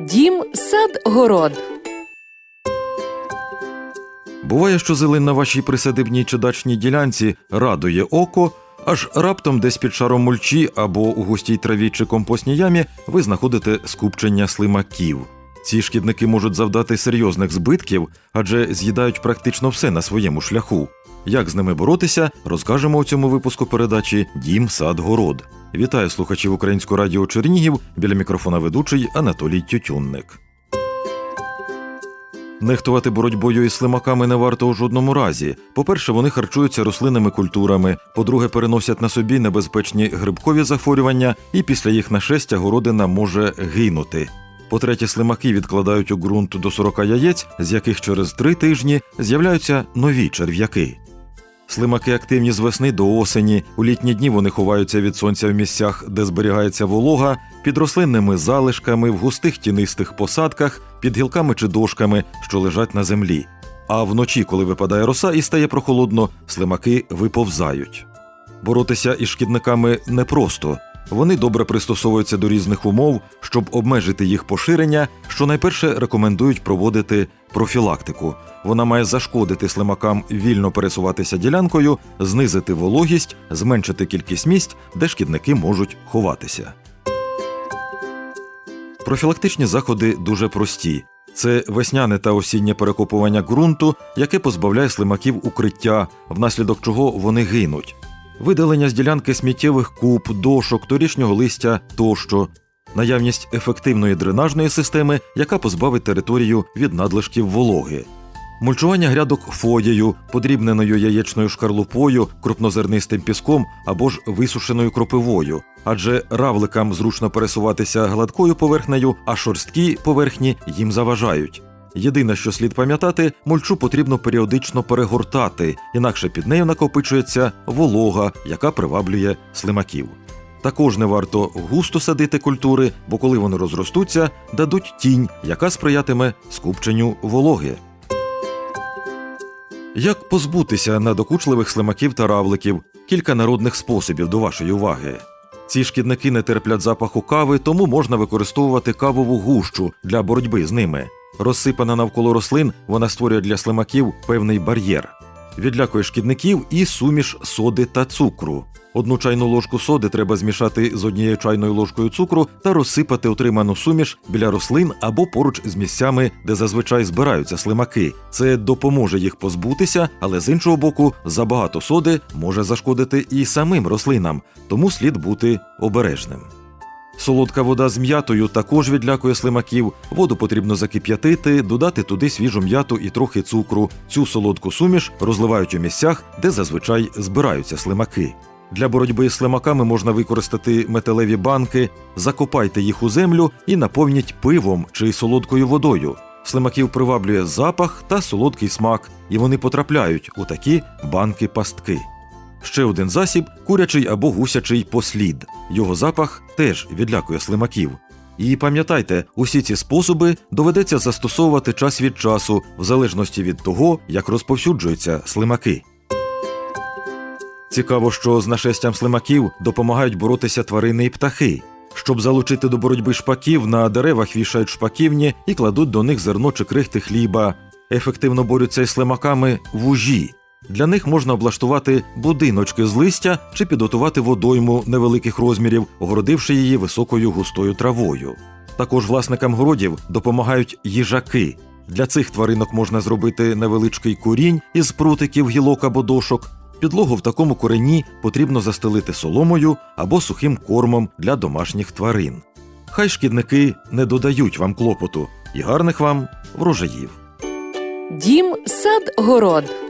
Дім, сад, город. Буває, що зелень на вашій присадибній чи дачній ділянці радує око, аж раптом десь під шаром мульчі або у густій траві чи компостній ямі ви знаходите скупчення слимаків. Ці шкідники можуть завдати серйозних збитків, адже з'їдають практично все на своєму шляху. Як з ними боротися, розкажемо у цьому випуску передачі Дім, сад, город. Вітаю слухачів Українського радіо Чернігів біля мікрофона ведучий Анатолій Тютюнник. Нехтувати боротьбою із слимаками не варто у жодному разі. По-перше, вони харчуються рослинними культурами. По-друге, переносять на собі небезпечні грибкові захворювання, і після їх нашестя городина може гинути. По-третє, слимаки відкладають у ґрунт до 40 яєць, з яких через три тижні з'являються нові черв'яки. Слимаки активні з весни до осені. У літні дні вони ховаються від сонця в місцях, де зберігається волога, під рослинними залишками, в густих тінистих посадках, під гілками чи дошками, що лежать на землі. А вночі, коли випадає роса і стає прохолодно, слимаки виповзають. Боротися із шкідниками непросто. Вони добре пристосовуються до різних умов, щоб обмежити їх поширення, що найперше рекомендують проводити профілактику. Вона має зашкодити слимакам вільно пересуватися ділянкою, знизити вологість, зменшити кількість місць, де шкідники можуть ховатися. Профілактичні заходи дуже прості. Це весняне та осіннє перекопування ґрунту, яке позбавляє слимаків укриття, внаслідок чого вони гинуть. Видалення з ділянки сміттєвих куб, дошок, торішнього листя тощо, наявність ефективної дренажної системи, яка позбавить територію від надлишків вологи. Мульчування грядок фоєю, подрібненою яєчною шкарлупою, крупнозернистим піском або ж висушеною кропивою, адже равликам зручно пересуватися гладкою поверхнею, а шорсткі поверхні їм заважають. Єдине, що слід пам'ятати, мульчу потрібно періодично перегортати, інакше під нею накопичується волога, яка приваблює слимаків. Також не варто густо садити культури, бо коли вони розростуться, дадуть тінь, яка сприятиме скупченню вологи. Як позбутися надокучливих слимаків та равликів? Кілька народних способів до вашої уваги. Ці шкідники не терплять запаху кави, тому можна використовувати кавову гущу для боротьби з ними. Розсипана навколо рослин, вона створює для слимаків певний бар'єр. Відлякує шкідників і суміш соди та цукру. Одну чайну ложку соди треба змішати з однією чайною ложкою цукру та розсипати отриману суміш біля рослин або поруч з місцями, де зазвичай збираються слимаки. Це допоможе їх позбутися, але з іншого боку, забагато соди може зашкодити і самим рослинам, тому слід бути обережним. Солодка вода з м'ятою також відлякує слимаків. Воду потрібно закип'ятити, додати туди свіжу м'яту і трохи цукру. Цю солодку суміш розливають у місцях, де зазвичай збираються слимаки. Для боротьби з слимаками можна використати металеві банки, закопайте їх у землю і наповніть пивом чи солодкою водою. Слимаків приваблює запах та солодкий смак, і вони потрапляють у такі банки-пастки. Ще один засіб курячий або гусячий послід. Його запах теж відлякує слимаків. І пам'ятайте, усі ці способи доведеться застосовувати час від часу, в залежності від того, як розповсюджуються слимаки. Цікаво, що з нашестям слимаків допомагають боротися тварини і птахи. Щоб залучити до боротьби шпаків, на деревах вішають шпаківні і кладуть до них зерно чи крихти хліба. Ефективно борються із слимаками вужі. Для них можна облаштувати будиночки з листя чи підготувати водойму невеликих розмірів, огородивши її високою густою травою. Також власникам городів допомагають їжаки. Для цих тваринок можна зробити невеличкий курінь із прутиків, гілок або дошок. Підлогу в такому корені потрібно застелити соломою або сухим кормом для домашніх тварин. Хай шкідники не додають вам клопоту і гарних вам врожаїв. Дім, сад, город.